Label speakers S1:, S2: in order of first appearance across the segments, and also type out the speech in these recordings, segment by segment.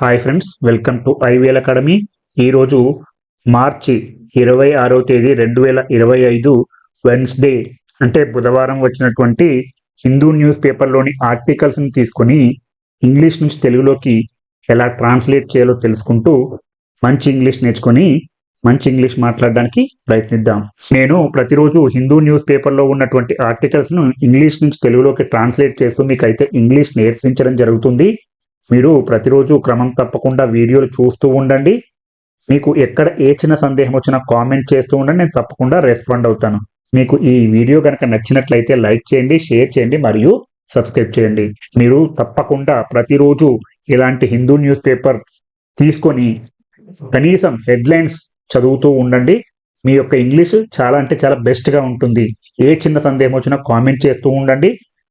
S1: Hi friends welcome to IVL academy ఈరోజు March ఇరవై ఆరో తేదీ రెండు వేల ఇరవై ఐదు వెన్స్డే అంటే బుధవారం వచ్చినటువంటి హిందూ న్యూస్ పేపర్లోని ఆర్టికల్స్ని తీసుకొని ఇంగ్లీష్ నుంచి తెలుగులోకి ఎలా ట్రాన్స్లేట్ చేయాలో తెలుసుకుంటూ మంచి ఇంగ్లీష్ నేర్చుకొని మంచి ఇంగ్లీష్ మాట్లాడడానికి ప్రయత్నిద్దాం. నేను ప్రతిరోజు హిందూ న్యూస్ పేపర్లో ఉన్నటువంటి ఆర్టికల్స్ను ఇంగ్లీష్ నుంచి తెలుగులోకి ట్రాన్స్లేట్ చేస్తూ మీకు అయితే ఇంగ్లీష్ నేర్పించడం జరుగుతుంది. మీరు ప్రతిరోజు క్రమం తప్పకుండా వీడియోలు చూస్తూ ఉండండి. మీకు ఎక్కడ ఏ చిన్న సందేహం వచ్చినా కామెంట్ చేస్తూ ఉండండి. నేను తప్పకుండా రెస్పాండ్ అవుతాను. మీకు ఈ వీడియో కనుక నచ్చినట్లయితే లైక్ చేయండి షేర్ చేయండి మరియు సబ్స్క్రైబ్ చేయండి. మీరు తప్పకుండా ప్రతిరోజు ఇలాంటి హిందూ న్యూస్ పేపర్ తీసుకొని కనీసం హెడ్లైన్స్ చదువుతూ ఉండండి. మీ యొక్క ఇంగ్లీష్ చాలా అంటే చాలా బెస్ట్గా ఉంటుంది. ఏ చిన్న సందేహం వచ్చినా కామెంట్ చేస్తూ ఉండండి.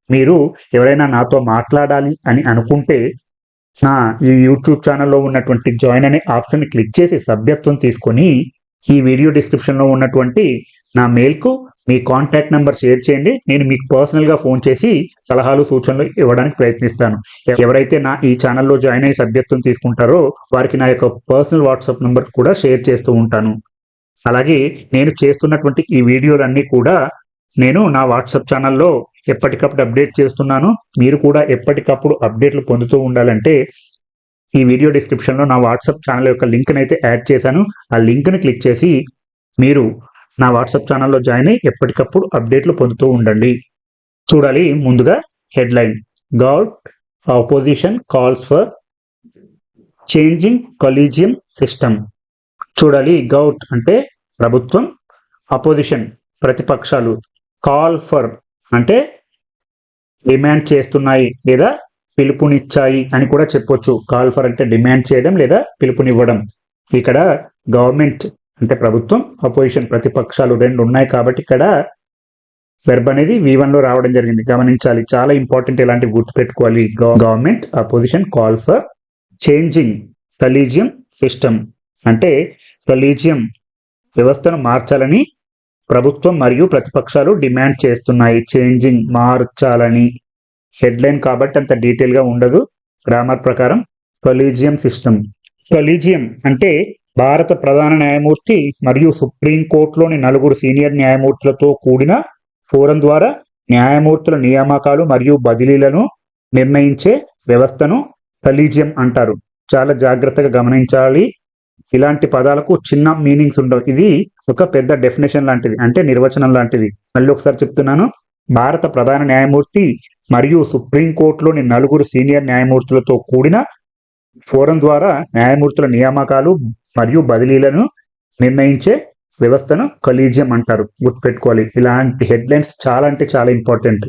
S1: మీరు ఎవరైనా నాతో మాట్లాడాలి అని అనుకుంటే ఈ యూట్యూబ్ ఛానల్లో ఉన్నటువంటి జాయిన్ అనే ఆప్షన్ క్లిక్ చేసి సభ్యత్వం తీసుకొని ఈ వీడియో డిస్క్రిప్షన్లో ఉన్నటువంటి నా మెయిల్కు మీ కాంటాక్ట్ నెంబర్ షేర్ చేయండి. నేను మీకు పర్సనల్గా ఫోన్ చేసి సలహాలు సూచనలు ఇవ్వడానికి ప్రయత్నిస్తాను. ఎవరైతే నా ఈ ఛానల్లో జాయిన్ అయ్యి సభ్యత్వం తీసుకుంటారో వారికి నా యొక్క పర్సనల్ వాట్సాప్ నెంబర్ కూడా షేర్ చేస్తూ ఉంటాను. అలాగే నేను చేస్తున్నటువంటి ఈ వీడియోలన్నీ కూడా నేను నా వాట్సాప్ ఛానల్లో ఎప్పటికప్పుడు అప్డేట్ చేస్తున్నాను. మీరు కూడా ఎప్పటికప్పుడు అప్డేట్లు పొందుతూ ఉండాలంటే ఈ వీడియో డిస్క్రిప్షన్లో నా వాట్సాప్ ఛానల్ యొక్క లింక్ని అయితే యాడ్ చేశాను. ఆ లింక్ని క్లిక్ చేసి మీరు నా వాట్సాప్ ఛానల్లో జాయిన్ అయ్యి ఎప్పటికప్పుడు అప్డేట్లు పొందుతూ ఉండండి. చూడాలి ముందుగా headline. Govt opposition calls for changing collegium system. చూడాలి గౌట్ అంటే ప్రభుత్వం అపోజిషన్ ప్రతిపక్షాలు. కాల్ ఫర్ అంటే డిమాండ్ చేస్తున్నాయి లేదా పిలుపునిచ్చాయి అని కూడా చెప్పొచ్చు. కాల్ ఫర్ అంటే డిమాండ్ చేయడం లేదా పిలుపునివ్వడం. ఇక్కడ గవర్నమెంట్ అంటే ప్రభుత్వం అపోజిషన్ ప్రతిపక్షాలు రెండు ఉన్నాయి కాబట్టి ఇక్కడ వెర్బ్ అనేది వి లో రావడం జరిగింది. గమనించాలి. చాలా ఇంపార్టెంట్ ఇలాంటివి గుర్తుపెట్టుకోవాలి. Government opposition call for changing collegium system. అంటే కలీజియం వ్యవస్థను మార్చాలని ప్రభుత్వం మరియు ప్రతిపక్షాలు డిమాండ్ చేస్తున్నాయి. చేంజింగ్ మార్చాలని హెడ్లైన్ కాబట్టి అంత డీటెయిల్గా ఉండదు. గ్రామర్ ప్రకారం కొలీజియం సిస్టమ్. కొలీజియం అంటే భారత ప్రధాన న్యాయమూర్తి మరియు సుప్రీంకోర్టులోని నలుగురు సీనియర్ న్యాయమూర్తులతో కూడిన ఫోరం ద్వారా న్యాయమూర్తుల నియామకాలు మరియు బదిలీలను నిర్ణయించే వ్యవస్థను కలీజియం అంటారు. చాలా జాగ్రత్తగా గమనించాలి. ఇలాంటి పదాలకు చిన్న మీనింగ్స్ ఉండవు. ఇది ఒక పెద్ద డెఫినేషన్ లాంటిది అంటే నిర్వచనం లాంటిది. మళ్ళీ ఒకసారి చెప్తున్నాను. భారత ప్రధాన న్యాయమూర్తి మరియు సుప్రీంకోర్టులోని నలుగురు సీనియర్ న్యాయమూర్తులతో కూడిన ఫోరం ద్వారా న్యాయమూర్తుల నియామకాలు మరియు బదిలీలను నిర్ణయించే వ్యవస్థను కలీజియం అంటారు. గుర్తుపెట్టుకోవాలి. ఇలాంటి హెడ్లైన్స్ చాలా అంటే చాలా ఇంపార్టెంట్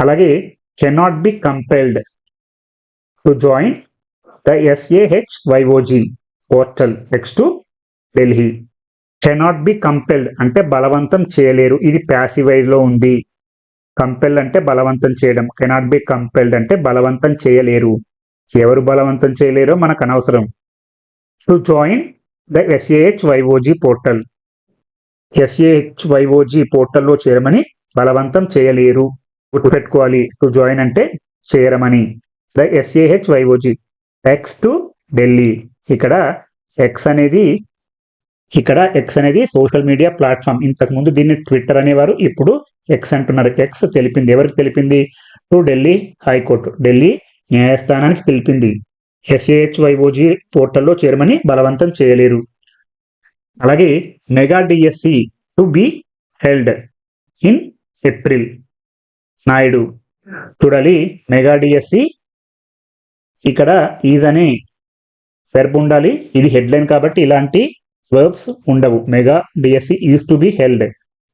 S1: అలాగే cannot be compelled to join the S A H Y O G portal next Delhi. Cannot be compelled అంటే బలవంతం చేయలేరు. ఇది ప్యాసివైజ్లో ఉంది. కంపెల్ అంటే బలవంతం చేయడం. కెనాట్ బి కంపెల్డ్ అంటే బలవంతం చేయలేరు. ఎవరు బలవంతం చేయలేరో మనకు అనవసరం. To join the S A H Y O G portal. S A H Y O G పోర్టల్లో చేరమని బలవంతం చేయలేరు. గుర్తుపెట్టుకోవాలి. టు జాయిన్ అంటే చేరమని. The S A H Y O G X to Delhi. ఇక్కడ ఎక్స్ అనేది ఇక్కడ ఎక్స్ అనేది సోషల్ మీడియా ప్లాట్ఫామ్ ఇంతకుముందు దీన్ని ట్విట్టర్ అనేవారు ఇప్పుడు ఎక్స్ అంటున్నారు. ఎక్స్ తెలిపింది. ఎవరికి తెలిపింది? To Delhi high court. Delhi న్యాయస్థానానికి తెలిపింది. ఎస్ఏహెచ్ వైఓజీ పోర్టల్లో చేరమని బలవంతం చేయలేరు. అలాగే mega DSC to be held in April Naidu. చూడాలి. మెగా డిఎస్సి ఇక్కడ ఈజ్ అనే వెర్బ్ ఉండాలి. ఇది హెడ్లైన్ కాబట్టి ఇలాంటి వర్బ్స్ ఉండవు. Mega DSC is to be held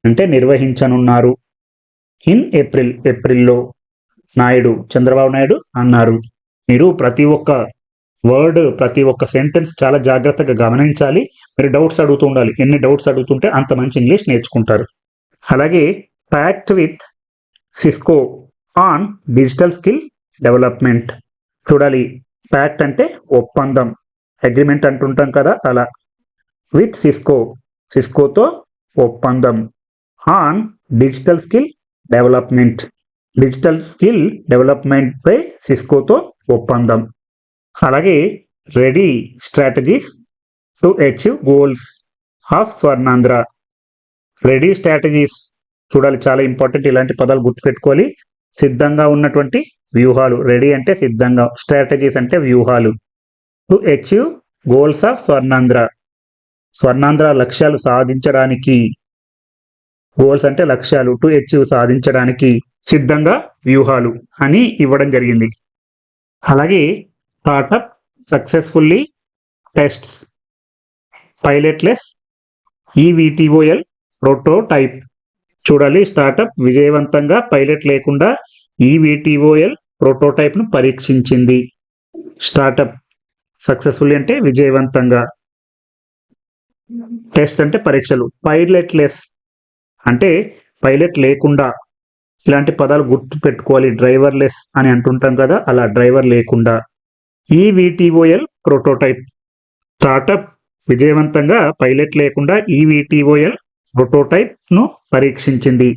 S1: అంటే నిర్వహించనున్నారు. ఇన్ ఏప్రిల్ ఏప్రిల్లో నాయుడు చంద్రబాబు నాయుడు అన్నారు. మీరు ప్రతి ఒక్క వర్డ్ ప్రతి ఒక్క సెంటెన్స్ చాలా జాగ్రత్తగా గమనించాలి. మీరు డౌట్స్ అడుగుతూ ఉండాలి. ఎన్ని డౌట్స్ అడుగుతుంటే అంత మంచి ఇంగ్లీష్ నేర్చుకుంటారు. అలాగే pact with Cisco on digital skill development చూడాలి. ప్యాక్ట్ అంటే ఒప్పందం. అగ్రిమెంట్ అంటుంటాం కదా అలా. With Cisco. సిస్కోతో ఒప్పందం. On digital skill development. Digital skill development పై సిస్కోతో ఒప్పందం. అలాగే ready strategies to achieve goals of Swarnandhra. Ready strategies. చూడాలి చాలా ఇంపార్టెంట్ ఇలాంటి పదాలు గుర్తుపెట్టుకోవాలి. సిద్ధంగా ఉన్నటువంటి వ్యూహాలు. రెడీ అంటే సిద్ధంగా. స్ట్రాటజీస్ అంటే వ్యూహాలు. To achieve goals of Swarnandhra. Swarnandhra లక్ష్యాలు సాధించడానికి గోల్స్ అంటే లక్ష్యాలు టు అచీవ్ సాధించడానికి సిద్ధంగా వ్యూహాలు అని ఇవ్వడం జరిగింది. అలాగే startup successfully tests. Pilotless E V T O L prototype. చూడాలి స్టార్టప్ విజయవంతంగా పైలట్ లేకుండా E V T O L ప్రోటోటైప్ను పరీక్షించింది. స్టార్టప్ సక్సెస్ఫుల్లీ అంటే విజయవంతంగా. టెస్ట్ అంటే పరీక్షలు. పైలెట్లెస్ అంటే పైలట్ లేకుండా. ఇలాంటి పదాలు గుర్తు పెట్టుకోవాలి డ్రైవర్లెస్ అని అంటుంటాం కదా అలా డ్రైవర్ లేకుండా. E V T O L prototype. Startup విజయవంతంగా పైలట్ లేకుండా E V T O L ప్రోటోటైప్ను పరీక్షించింది.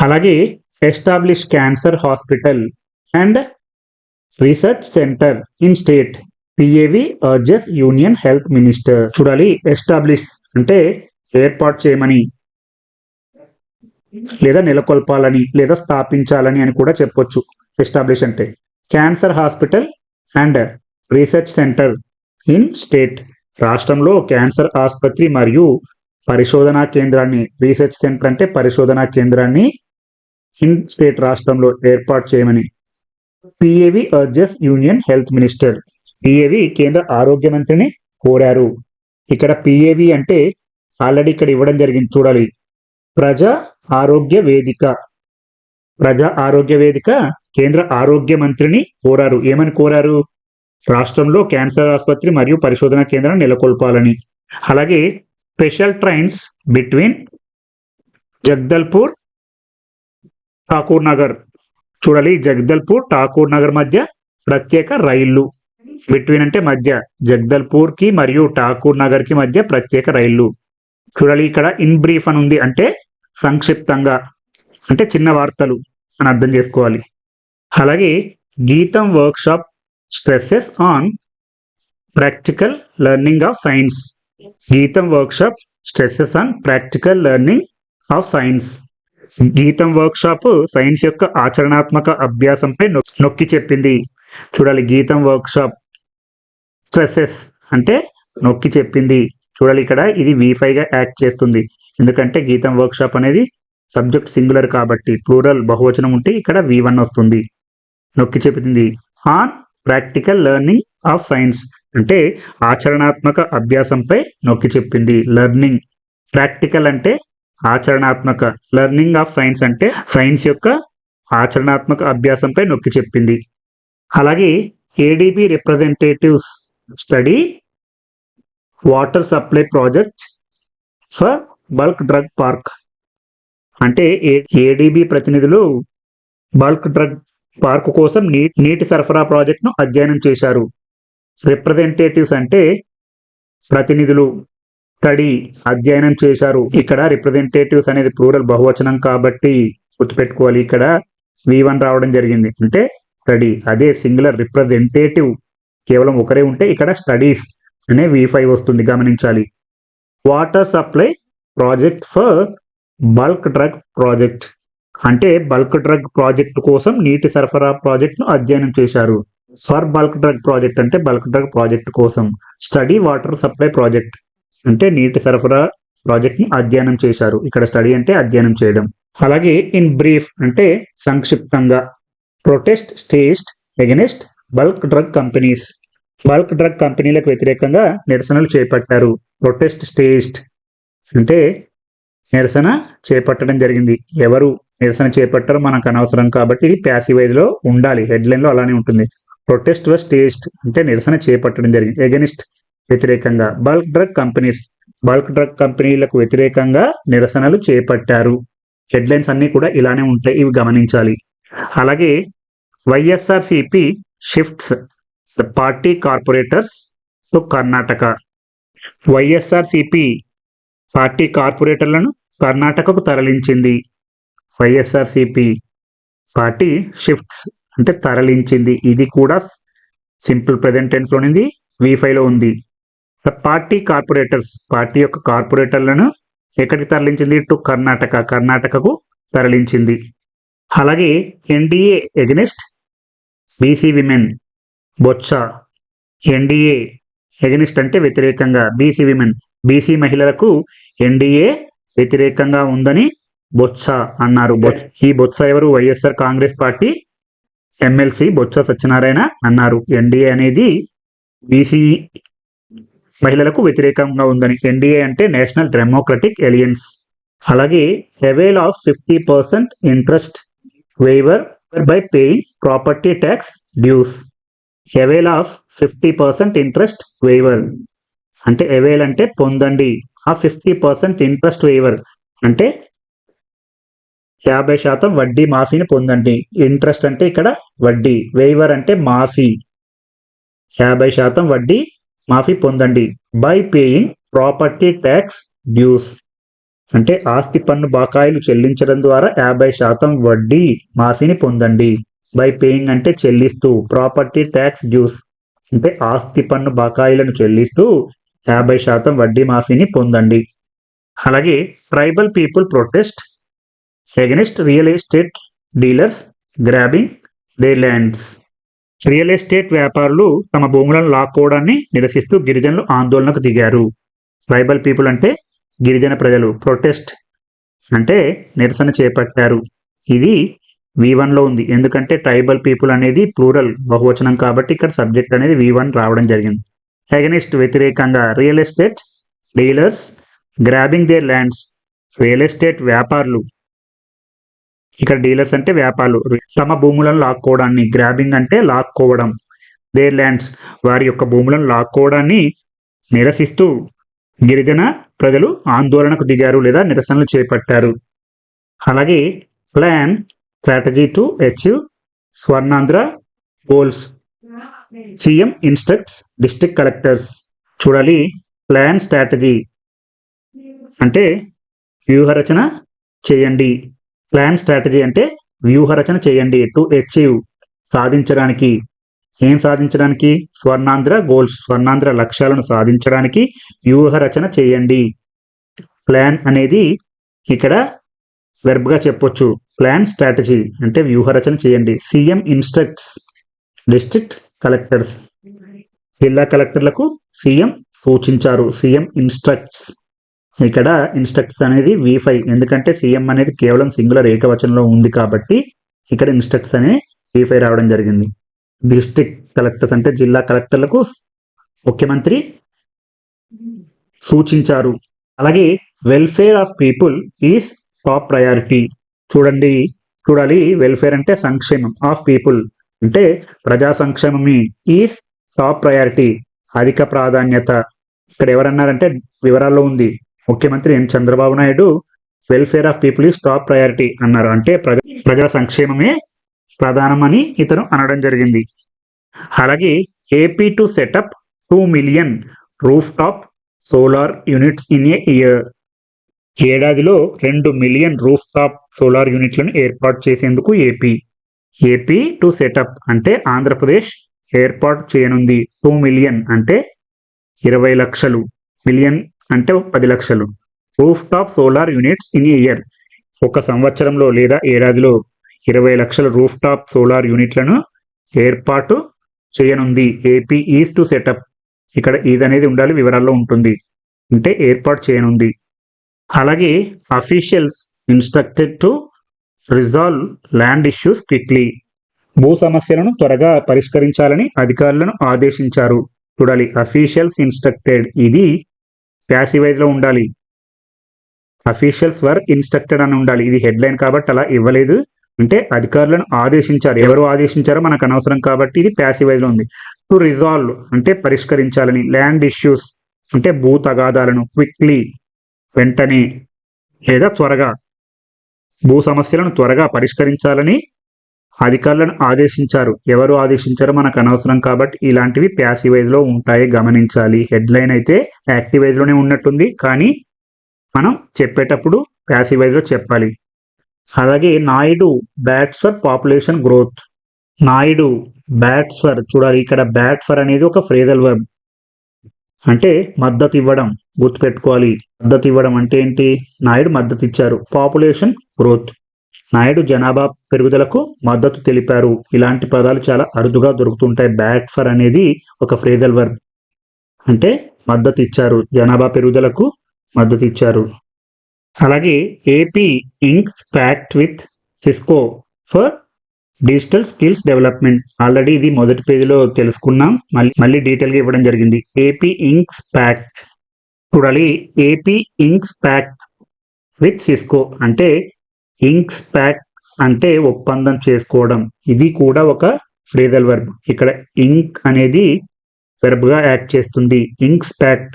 S1: అలాగే establish cancer hospital and research centre in state. P A V urges union health minister. చూడాలి ఎస్టాబ్లిష్ అంటే ఏర్పాటు చేయమని లేదా నెలకొల్పాలని లేదా స్థాపించాలని అని కూడా చెప్పొచ్చు. ఎస్టాబ్లిష్ అంటే cancer hospital and research centre in state. రాష్ట్రంలో క్యాన్సర్ ఆసుపత్రి మరియు పరిశోధనా కేంద్రాన్ని రీసెర్చ్ సెంటర్ అంటే పరిశోధనా కేంద్రాన్ని ఇన్ స్టేట్ రాష్ట్రంలో ఏర్పాటు చేయమని P A V urges union health minister. P A V కేంద్ర ఆరోగ్య మంత్రిని కోరారు. ఇక్కడ పిఏవి అంటే ఆల్రెడీ ఇక్కడ ఇవ్వడం జరిగింది చూడాలి. ప్రజా ఆరోగ్య వేదిక. ప్రజా ఆరోగ్య వేదిక కేంద్ర ఆరోగ్య మంత్రిని కోరారు. ఏమని కోరారు? రాష్ట్రంలో క్యాన్సర్ ఆసుపత్రి మరియు పరిశోధన కేంద్రం నెలకొల్పాలని. అలాగే special trains between Jagdalpur Thakur Nagar. చూడాలి జగదల్పూర్ ఠాకూర్ నగర్ మధ్య ప్రత్యేక రైళ్ళు. బిట్వీన్ అంటే మధ్య జగ్దల్పూర్కి మరియు ఠాకూర్ నగర్కి మధ్య ప్రత్యేక రైళ్ళు చూడాలి ఇక్కడ ఇన్ బ్రీఫ్ అని ఉంది అంటే సంక్షిప్తంగా అంటే చిన్న వార్తలు అని అర్థం చేసుకోవాలి. అలాగే GITAM workshop stresses on practical learning of science. GITAM workshop stresses on practical learning of science. GITAM workshop science యొక్క ఆచరణాత్మక అభ్యాసంపై నొక్కి చెప్పింది. చూడాలి గీతం వర్క్ షాప్ స్ట్రెస్సెస్ అంటే నొక్కి చెప్పింది. చూడాలి ఇక్కడ ఇది V5 గా యాక్ట్ చేస్తుంది. ఎందుకంటే గీతం వర్క్ షాప్ అనేది సబ్జెక్ట్ సింగులర్ కాబట్టి ప్లూరల్ బహువచనం ఉంటే ఇక్కడ వి వన్ వస్తుంది. నొక్కి చెప్పింది. On practical learning of science అంటే ఆచరణాత్మక అభ్యాసంపై నొక్కి చెప్పింది. లెర్నింగ్ ప్రాక్టికల్ అంటే ఆచరణాత్మక. లెర్నింగ్ ఆఫ్ సైన్స్ అంటే సైన్స్ యొక్క ఆచరణాత్మక అభ్యాసంపై నొక్కి చెప్పింది. అలాగే ADB representatives study water supply project for bulk drug park అంటే ఏడిబి ప్రతినిధులు బల్క్ డ్రగ్ పార్క్ కోసం నీటి సరఫరా ప్రాజెక్ట్ను అధ్యయనం చేశారు. రిప్రజెంటేటివ్స్ అంటే ప్రతినిధులు స్టడీ అధ్యయనం చేశారు. ఇక్కడ రిప్రజెంటేటివ్స్ అనేది ప్లూరల్ బహువచనం కాబట్టి గుర్తుపెట్టుకోవాలి. ఇక్కడ వి వన్ రావడం జరిగింది. అంటే స్టడీ అదే సింగులర్ రిప్రజెంటేటివ్ కేవలం ఒకరే ఉంటే ఇక్కడ స్టడీస్ అనే వి ఫైవ్ వస్తుంది గమనించాలి. Water supply project for bulk drug project అంటే బల్క్ డ్రగ్ ప్రాజెక్ట్ కోసం నీటి సరఫరా ప్రాజెక్ట్ను అధ్యయనం చేశారు. ఫర్ బల్క్ డ్రగ్ ప్రాజెక్ట్ అంటే బల్క్ డ్రగ్ ప్రాజెక్ట్ కోసం. స్టడీ వాటర్ సప్లై ప్రాజెక్ట్ అంటే నీటి సరఫరా ప్రాజెక్ట్ని అధ్యయనం చేశారు. ఇక్కడ స్టడీ అంటే అధ్యయనం చేయడం. అలాగే ఇన్ బ్రీఫ్ అంటే సంక్షిప్తంగా. Protest staged against bulk drug companies bulk drug కంపెనీలకు వ్యతిరేకంగా నిరసనలు చేపట్టారు. ప్రొటెస్ట్ స్టేజ్డ్ అంటే నిరసన చేపట్టడం జరిగింది. ఎవరు నిరసన చేపట్టారో మనకు అనవసరం కాబట్టి ఇది ప్యాసివైజ్లో ఉండాలి. హెడ్లైన్లో అలానే ఉంటుంది. ప్రొటెస్ట్ వర్ టేస్ట్ అంటే నిరసన చేపట్టడం జరిగింది. ఎగెనిస్ట్ వ్యతిరేకంగా. Bulk drug companies bulk drug కంపెనీలకు వ్యతిరేకంగా నిరసనలు చేపట్టారు. హెడ్లైన్స్ అన్ని కూడా ఇలానే ఉంటాయి. ఇవి గమనించాలి. అలాగే YSRCP shifts the party corporators to Karnataka YSRCP party కార్పొరేటర్లను కర్ణాటకకు తరలించింది. వైఎస్ఆర్సిపి పార్టీ షిఫ్ట్స్ అంటే తరలించింది. ఇది కూడా సింపుల్ ప్రెజెంట్ ఉంది లోనిది వి లో ఉంది. పార్టీ కార్పొరేటర్స్ పార్టీ యొక్క కార్పొరేటర్లను ఎక్కడికి తరలించింది? టు కర్ణాటక కర్ణాటకకు తరలించింది. అలాగే NDA against BC women Botsa NDA against అంటే వ్యతిరేకంగా. బీసీ విమెన్ బీసీ మహిళలకు ఎన్డీఏ వ్యతిరేకంగా ఉందని బొత్స అన్నారు. ఈ బొత్స ఎవరు? వైఎస్ఆర్ కాంగ్రెస్ పార్టీ ఎమ్మెల్సీ బొత్స సత్యనారాయణ అన్నారు. ఎన్డీఏ అనేది బీసీ మహిళలకు వ్యతిరేకంగా ఉందని. ఎన్డీఏ అంటే నేషనల్ డెమోక్రటిక్ ఎలియన్స్. అలాగే avail of fifty percent interest waiver by paying property tax dues Avail of fifty percent interest waiver అంటే అవైల్ అంటే పొందండి. ఆ ఫిఫ్టీ పర్సెంట్ ఇంట్రెస్ట్ వేవర్ అంటే యాభై శాతం వడ్డీ మాఫీని పొందండి. ఇంట్రెస్ట్ అంటే ఇక్కడ వడ్డీ. వేవర్ అంటే మాఫీ. యాభై శాతం వడ్డీ మాఫీ పొందండి. By paying property tax dues అంటే ఆస్తి పన్ను బకాయిలు చెల్లించడం ద్వారా యాభై శాతం వడ్డీ మాఫీని పొందండి. బై పేయింగ్ అంటే చెల్లిస్తూ ప్రాపర్టీ ట్యాక్స్ డ్యూస్. అంటే ఆస్తి పన్ను బకాయిలను చెల్లిస్తూ యాభై శాతం వడ్డీ మాఫీని పొందండి. అలాగే tribal people protest against real estate dealers grabbing the lands. Real estate వ్యాపారులు తమ భూములను లాక్కోవడాన్ని నిరసిస్తూ గిరిజనులు ఆందోళనకు దిగారు. ట్రైబల్ పీపుల్ అంటే గిరిజన ప్రజలు ప్రొటెస్ట్ అంటే నిరసన చేపట్టారు. ఇది వి వన్లో ఉంది. ఎందుకంటే ట్రైబల్ పీపుల్ అనేది ప్లూరల్ బహువచనం కాబట్టి ఇక్కడ సబ్జెక్ట్ అనేది వి వన్ రావడం జరిగింది. అగనిస్ట్ వ్యతిరేకంగా real estate dealers grabbing their lands real estate వ్యాపారులు. ఇక్కడ డీలర్స్ అంటే వ్యాపారులు. తమ భూములను లాక్కోవడాన్ని గ్రాబింగ్ అంటే లాక్కోవడం. దేర్ ల్యాండ్స్ వారి యొక్క భూములను లాక్కోవడాన్ని నిరసిస్తూ గిరిజన ప్రజలు ఆందోళనకు దిగారు లేదా నిరసనలు చేపట్టారు. అలాగే plan strategy to achieve Swarnandhra goals CM instructs district collectors. చూడాలి ప్లాన్ స్ట్రాటజీ. అంటే వ్యూహరచన చేయండి. ప్లాన్ స్ట్రాటజీ అంటే వ్యూహరచన చేయండి. టు అచీవ్ సాధించడానికి. ఏం సాధించడానికి? స్వర్ణాంధ్ర గోల్స్ స్వర్ణాంధ్ర లక్ష్యాలను సాధించడానికి వ్యూహరచన చేయండి. ప్లాన్ అనేది ఇక్కడ వెర్బ్గా చెప్పొచ్చు. ప్లాన్ స్ట్రాటజీ అంటే వ్యూహరచన చేయండి. CM instructs district collectors. జిల్లా కలెక్టర్లకు సీఎం సూచించారు. CM instructs. ఇక్కడ ఇన్స్ట్రక్ట్స్ అనేది వి ఫైవ్ ఎందుకంటే సీఎం అనేది కేవలం సింగులర్ ఏకవచనంలో ఉంది కాబట్టి ఇక్కడ ఇన్స్ట్రక్ట్స్ అనే వి ఫైవ్ రావడం జరిగింది. డిస్ట్రిక్ట్ కలెక్టర్స్ అంటే జిల్లా కలెక్టర్లకు ముఖ్యమంత్రి సూచించారు. అలాగే welfare of people is top priority చూడండి చూడాలి వెల్ఫేర్ అంటే సంక్షేమం. ఆఫ్ పీపుల్ అంటే ప్రజా సంక్షేమమే ఈస్ టాప్ ప్రయారిటీ అధిక ప్రాధాన్యత. ఇక్కడ ఎవరన్నారంటే వివరాల్లో ఉంది. ముఖ్యమంత్రి N Chandrababu Naidu welfare of people is top priority అన్నారు. అంటే ప్రజ సంక్షేమమే ప్రధానమని ఇతను అనడం జరిగింది. అలాగే AP to set up two million roof top solar units in a year ఏడాదిలో రెండు మిలియన్ రూఫ్ టాప్ సోలార్ యూనిట్లను ఏర్పాటు చేసేందుకు ఏపీ ఏపీ టు సెటప్ అంటే ఆంధ్రప్రదేశ్ ఏర్పాటు చేయనుంది. టూ మిలియన్ అంటే ఇరవై లక్షలు. మిలియన్ అంటే పది లక్షలు. Roof top solar units in year ఒక సంవత్సరంలో లేదా ఏడాదిలో ఇరవై లక్షల రూఫ్ టాప్ సోలార్ యూనిట్లను ఏర్పాటు చేయనుంది. ఏపీ ఈజ్ టు సెటప్ ఇక్కడ ఇది అనేది ఉండాలి వివరాల్లో ఉంటుంది. అంటే ఏర్పాటు చేయనుంది. అలాగే officials instructed to resolve land issues quickly భూ సమస్యలను త్వరగా పరిష్కరించాలని అధికారులను ఆదేశించారు. చూడాలి అఫీషియల్స్ ఇన్స్ట్రక్టెడ్ ఇది ప్యాసివైజ్లో ఉండాలి. అఫీషియల్స్ వర్ ఇన్స్ట్రక్టెడ్ అని ఉండాలి. ఇది హెడ్లైన్ కాబట్టి అలా ఇవ్వలేదు. అంటే అధికారులను ఆదేశించారు. ఎవరు ఆదేశించారో మనకు అనవసరం కాబట్టి ఇది ప్యాసివైజ్లో ఉంది. టు రిజాల్వ్ అంటే పరిష్కరించాలని ల్యాండ్ ఇష్యూస్ అంటే భూ తగాదాలను క్విక్లీ వెంటనే లేదా త్వరగా భూ సమస్యలను త్వరగా పరిష్కరించాలని అధికారులను ఆదేశించారు. ఎవరు ఆదేశించారో మనకు అనవసరం కాబట్టి ఇలాంటివి ప్యాసివైజ్లో ఉంటాయి. గమనించాలి. హెడ్లైన్ అయితే యాక్టివైజ్లోనే ఉన్నట్టుంది. కానీ మనం చెప్పేటప్పుడు ప్యాసివైజ్లో చెప్పాలి. అలాగే Naidu bats for population growth Naidu bats for చూడాలి ఇక్కడ బ్యాట్ ఫర్ అనేది ఒక ఫ్రేజల్ వర్బ్ అంటే మద్దతు ఇవ్వడం గుర్తుపెట్టుకోవాలి. మద్దతు ఇవ్వడం అంటే ఏంటి? నాయుడు మద్దతు ఇచ్చారు. పాపులేషన్ గ్రోత్ నాయుడు జనాభా పెరుగుదలకు మద్దతు తెలిపారు. ఇలాంటి పదాలు చాలా అరుదుగా దొరుకుతుంటాయి. బ్యాట్ ఫర్ అనేది ఒక ఫ్రేజల్ వర్బ్ అంటే మద్దతు ఇచ్చారు. జనాభా పెరుగుదలకు మద్దతు ఇచ్చారు. అలాగే AP ink pact with Cisco for digital skills development already ఇది మొదటి పేజీలో తెలుసుకున్నాం. మళ్ళీ మళ్ళీ డీటెయిల్గా ఇవ్వడం జరిగింది. ఏపీ ఇంక్స్ ప్యాక్ట్ చూడాలి. AP inks pact with Cisco అంటే ఇంక్స్ ప్యాక్ట్ అంటే ఒప్పందం చేసుకోవడం. ఇది కూడా ఒక ఫ్రేజల్ వర్బ్ ఇక్కడ ఇంక్ అనేది వెర్బ్గా యాక్ట్ చేస్తుంది. ఇంక్స్ ప్యాక్ట్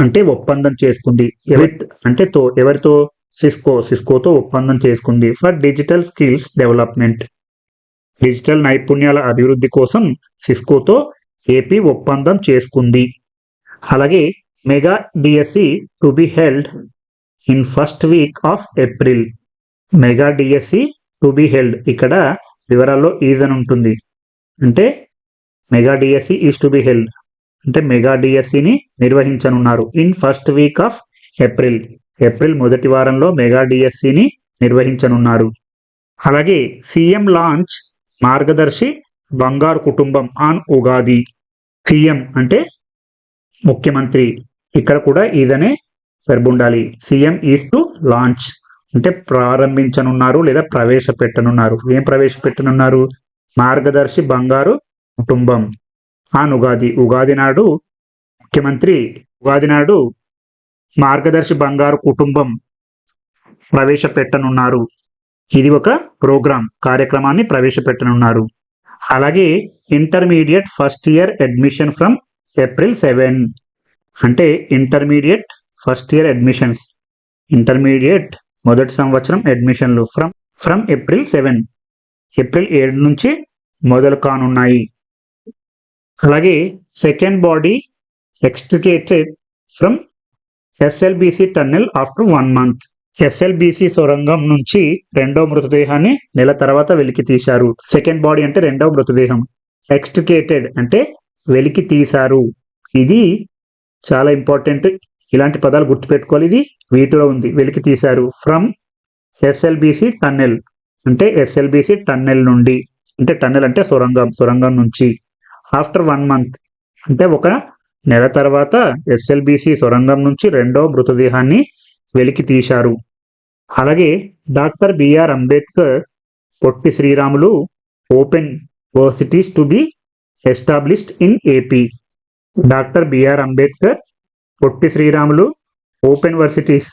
S1: అంటే ఒప్పందం చేసుకుంది. విత్ అంటే తో ఎవరితో? సిస్కో సిస్కోతో ఒప్పందం చేసుకుంది. For digital skills development. Digital నైపుణ్యాల అభివృద్ధి కోసం సిస్కోతో ఏపీ ఒప్పందం చేసుకుంది. అలాగే mega DSC to be held in first week of April. Mega DSC to be held ఇక్కడ వివరాల్లో ఈజ్ అని ఉంటుంది. అంటే mega DSC is to be held. అంటే మెగా డిఎస్సిని నిర్వహించనున్నారు. In first week of April April మొదటి వారంలో మెగా డిఎస్సిని నిర్వహించనున్నారు. అలాగే సీఎం లాంచ్ మార్గదర్శి బంగారు కుటుంబం ఆన్ ఉగాది. సీఎం అంటే ముఖ్యమంత్రి. ఇక్కడ కూడా ఇదనే వెర్బ్ ఉండాలి సీఎం ఈజ్ టు లాంచ్ అంటే ప్రారంభించనున్నారు లేదా ప్రవేశపెట్టనున్నారు. ఏం ప్రవేశపెట్టనున్నారు? మార్గదర్శి బంగారు కుటుంబం. ఆన్ ఉగాది ఉగాది నాడు ముఖ్యమంత్రి ఉగాది నాడు మార్గదర్శి బంగారు కుటుంబం ప్రవేశపెట్టనున్నారు. ఇది ఒక ప్రోగ్రాం కార్యక్రమాన్ని ప్రవేశపెట్టనున్నారు. అలాగే intermediate first year admission from April seven. అంటే intermediate first year admissions. Intermediate మొదటి సంవత్సరం అడ్మిషన్లు from from April seven. April ఏడు నుంచి మొదలు కానున్నాయి. అలాగే second body extricated from SLBC tunnel after one month SLBC సొరంగం నుంచి రెండో మృతదేహాన్ని నెల తర్వాత వెలికి తీశారు. సెకండ్ బాడీ అంటే రెండవ మృతదేహం. ఎక్స్ట్రికేటెడ్ అంటే వెలికి తీశారు. ఇది చాలా ఇంపార్టెంట్ ఇలాంటి పదాలు గుర్తుపెట్టుకోవాలి. ఇది వీటిలో ఉంది. వెలికి తీశారు. ఫ్రమ్ ఎస్ఎల్బిసి టన్నెల్ అంటే ఎస్ఎల్బిసి టన్నెల్ నుండి. అంటే టన్నెల్ అంటే సొరంగం. సొరంగం నుంచి. After one month. అంటే ఒక నెల తర్వాత ఎస్ఎల్బిసి సొరంగం నుంచి రెండో మృతదేహాన్ని వెలికి తీశారు. అలాగే doctor BR Ambedkar Potti Sriramulu open varsities to be established in AP doctor BR Ambedkar Potti Sriramulu open varsities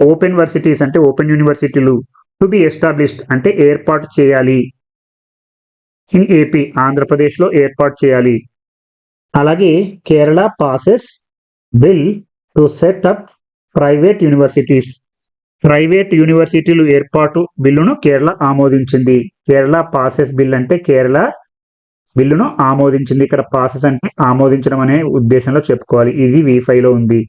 S1: open varsities అంటే ఓపెన్ యూనివర్సిటీలు టు బి ఎస్టాబ్లిష్డ్ అంటే ఏర్పాటు చేయాలి. ఇన్ ఏపీ ఆంధ్రప్రదేశ్లో ఏర్పాటు చేయాలి. అలాగే Kerala passes bill to set up private universities private యూనివర్సిటీలు ఏర్పాటు బిల్లును కేరళ ఆమోదించింది. కేరళ పాసెస్ బిల్ అంటే కేరళ బిల్లును ఆమోదించింది. ఇక్కడ పాసెస్ అంటే ఆమోదించడం అనే ఉద్దేశంలో చెప్పుకోవాలి. ఇది వీఫైలో ఉంది.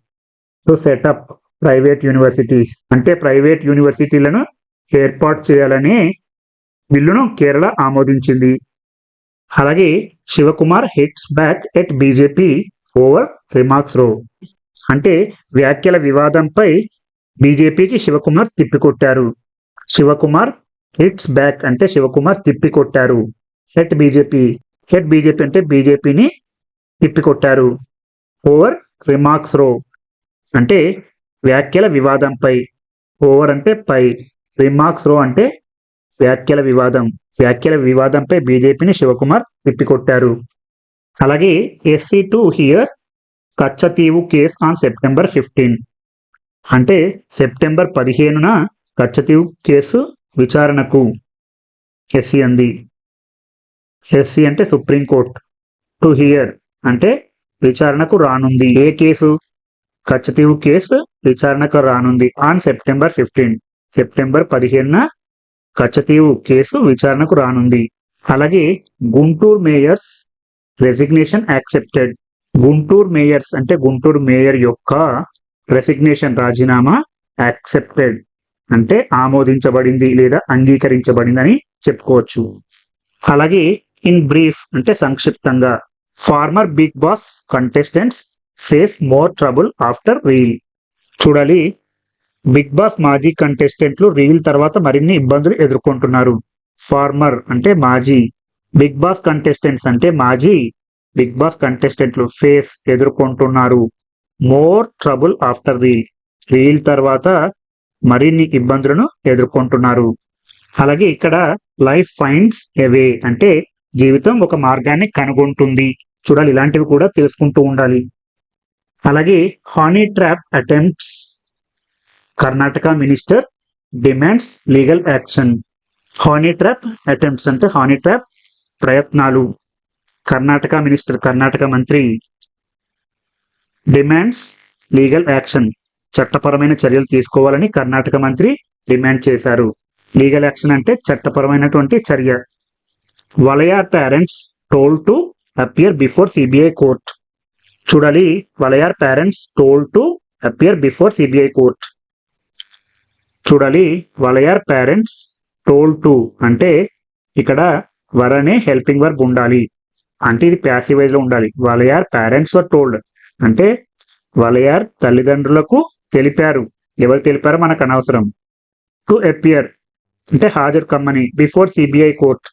S1: To set up private universities అంటే ప్రైవేట్ యూనివర్సిటీలను ఏర్పాటు చేయాలని బిల్లును కేరళ ఆమోదించింది. అలాగే Shivakumar hits back at BJP over remarks row. అంటే వ్యాఖ్యల వివాదంపై బీజేపీకి శివకుమార్ తిప్పికొట్టారు. శివకుమార్ హిట్స్ బ్యాక్ అంటే శివకుమార్ తిప్పికొట్టారు. హెట్ బీజేపీ హెట్ బీజేపీ అంటే బీజేపీని తిప్పికొట్టారు. Over remarks row. అంటే వ్యాఖ్యల వివాదంపై. ఓవర్ అంటే పై. రిమార్క్స్ రో అంటే వ్యాఖ్యల వివాదం వ్యాఖ్యల వివాదంపై బీజేపీని శివకుమార్ తిప్పికొట్టారు. అలాగే SC to hear Katchatheevu case on September fifteen. అంటే సెప్టెంబర్ పదిహేనున కచ్చతీవు కేసు విచారణకు ఎస్సీ అంది. ఎస్సీ అంటే సుప్రీంకోర్టు. టు హియర్ అంటే విచారణకు రానుంది. ఏ కేసు? కచ్చతీవు కేసు విచారణకు రానుంది. On September fifteen. సెప్టెంబర్ పదిహేనున కచ్చతీవు కేసు విచారణకు రానుంది. అలాగే Guntur mayor's resignation accepted. Guntur mayor's అంటే గుంటూరు మేయర్ యొక్క రెసిగ్నేషన్ రాజీనామా యాక్సెప్టెడ్. అంటే ఆమోదించబడింది లేదా అంగీకరించబడిందని చెప్పుకోవచ్చు. అలాగే ఇన్ బ్రీఫ్ అంటే సంక్షిప్తంగా former Bigg Boss contestants face more trouble after reel. చూడాలి బిగ్ బాస్ మాజీ కంటెస్టెంట్లు రీల్ తర్వాత మరిన్ని ఇబ్బందులు ఎదుర్కొంటున్నారు. ఫార్మర్ అంటే మాజీ. బిగ్ బాస్ కంటెస్టెంట్స్ అంటే మాజీ. బిగ్ బాస్ కంటెస్టెంట్లు ఫేస్ ఎదుర్కొంటున్నారు. More trouble after the reel తర్వాత మరిన్ని ఇబ్బందులను ఎదుర్కొంటున్నారు. అలాగే ఇక్కడ లైఫ్ ఫైండ్స్ ఎవే అంటే జీవితం ఒక మార్గాన్ని కనుగొంటుంది. చూడాలి ఇలాంటివి కూడా తెలుసుకుంటూ ఉండాలి. అలాగే honey trap attempts Karnataka minister demands legal action. Honey trap attempts అంటే హానీ ట్రాప్ ప్రయత్నాలు. కర్ణాటక మినిస్టర్ కర్ణాటక మంత్రి. Demands legal action. చట్టపరమైన చర్యలు తీసుకోవాలని కర్ణాటక మంత్రి డిమాండ్ చేశారు. లీగల్ యాక్షన్ అంటే చట్టపరమైనటువంటి చర్య. Walayar parents told to appear before CBI court. చూడాలి Walayar parents told to appear before CBI court. చూడాలి. వలయార్ పేరెంట్స్ టోల్ టు అంటే ఇక్కడ వర్ అనే హెల్పింగ్ వర్బ్ ఉండాలి. అంటే ఇది ప్యాసివ్ వైజ్లో ఉండాలి వలయార్ పేరెంట్స్ వర్ టోల్డ్. అంటే వలయార్ తల్లిదండ్రులకు తెలిపారు. ఎవరు తెలిపారో మనకు అనవసరం. టు అపియర్ అంటే హాజరు కమ్మని. Before CBI court.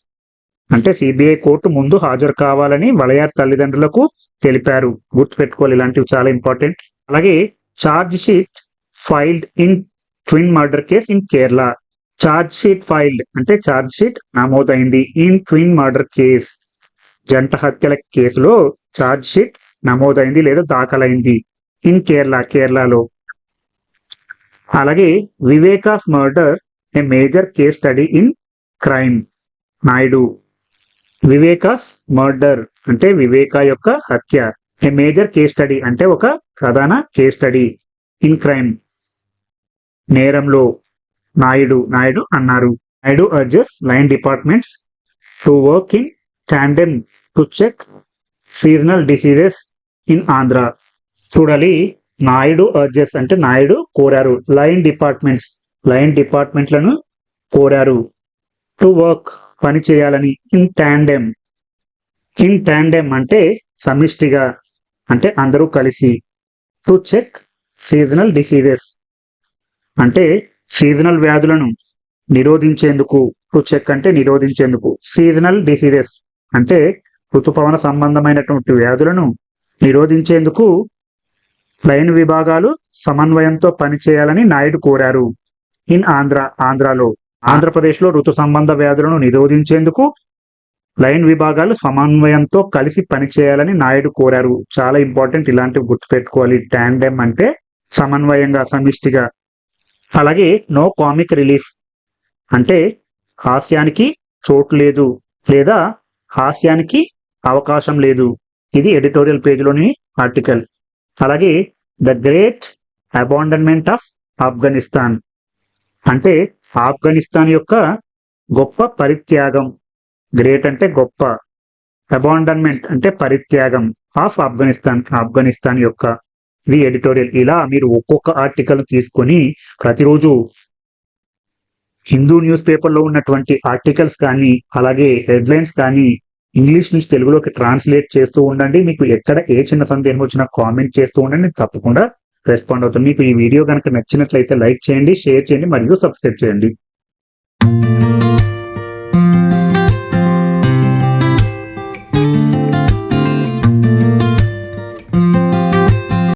S1: అంటే సిబిఐ కోర్టు ముందు హాజరు కావాలని వలయార్ తల్లిదండ్రులకు తెలిపారు. గుర్తుపెట్టుకోవాలి. ఇలాంటివి చాలా ఇంపార్టెంట్. అలాగే charge sheet filed in twin murder case in Kerala charge sheet filed అంటే ఛార్జ్ షీట్ నమోదైంది. ఇన్ ట్విన్ మర్డర్ కేస్ జంట హత్యల కేసులో ఛార్జ్ షీట్ నమోదైంది లేదా దాఖలైంది. ఇన్ కేరళ కేరళలో అలాగే Viveka's murder a major case study in crime Naidu. Viveka's murder అంటే వివేక యొక్క హత్య ఏ మేజర్ కేస్ స్టడీ అంటే ఒక ప్రధాన కేస్ స్టడీ ఇన్ క్రైమ్ నేరంలో నాయుడు నాయుడు అన్నారు. Naidu urges line departments to work in tandem to check seasonal diseases in Andhra చూడాలి Naidu urges అంటే నాయుడు కోరారు. లైన్ డిపార్ట్మెంట్స్ లైన్ డిపార్ట్మెంట్లను కోరారు. టు వర్క్ పని చేయాలని ఇన్ టాండెమ్ ఇన్ టాండెమ్ అంటే సమిష్టిగా అంటే అందరూ కలిసి. టు చెక్ సీజనల్ డిసీజెస్ అంటే సీజనల్ వ్యాధులను నిరోధించేందుకు టు చెక్ అంటే నిరోధించేందుకు సీజనల్ డిసీజెస్ అంటే ఋతుపవన సంబంధమైనటువంటి వ్యాధులను నిరోధించేందుకు లైన్ విభాగాలు సమన్వయంతో పనిచేయాలని నాయుడు కోరారు. ఇన్ ఆంధ్ర ఆంధ్రాలో ఆంధ్రప్రదేశ్లో ఋతు సంబంధ వ్యాధులను నిరోధించేందుకు లైన్ విభాగాలు సమన్వయంతో కలిసి పనిచేయాలని నాయుడు కోరారు. చాలా ఇంపార్టెంట్ ఇలాంటివి గుర్తుపెట్టుకోవాలి. ట్యాండెమ్ అంటే సమన్వయంగా సమిష్టిగా అలాగే నో కామిక్ రిలీఫ్. అంటే హాస్యానికి చోటు లేదు లేదా హాస్యానికి అవకాశం లేదు. ఇది ఎడిటోరియల్ పేజీలోని ఆర్టికల్. అలాగే the great abandonment of Afghanistan. అంటే ఆఫ్ఘనిస్తాన్ యొక్క గొప్ప పరిత్యాగం. గ్రేట్ అంటే గొప్ప. అబాండన్మెంట్ అంటే పరిత్యాగం ఆఫ్ ఆఫ్ఘనిస్తాన్ ఆఫ్ఘనిస్తాన్ యొక్క ఫ్రీ ఎడిటోరియల్. ఇలా మీరు ఒక్కొక్క ఆర్టికల్ తీసుకొని ప్రతిరోజు హిందూ న్యూస్ పేపర్లో ఉన్నటువంటి ఆర్టికల్స్ కానీ అలాగే హెడ్లైన్స్ కానీ ఇంగ్లీష్ నుంచి తెలుగులోకి ట్రాన్స్లేట్ చేస్తూ ఉండండి. మీకు ఎక్కడ ఏ చిన్న సందేహం వచ్చినా కామెంట్ చేస్తూ ఉండండి. తప్పకుండా రెస్పాండ్ అవుతుంది మీకు ఈ వీడియో కనుక నచ్చినట్లయితే లైక్ చేయండి షేర్ చేయండి మరియు సబ్స్క్రైబ్ చేయండి.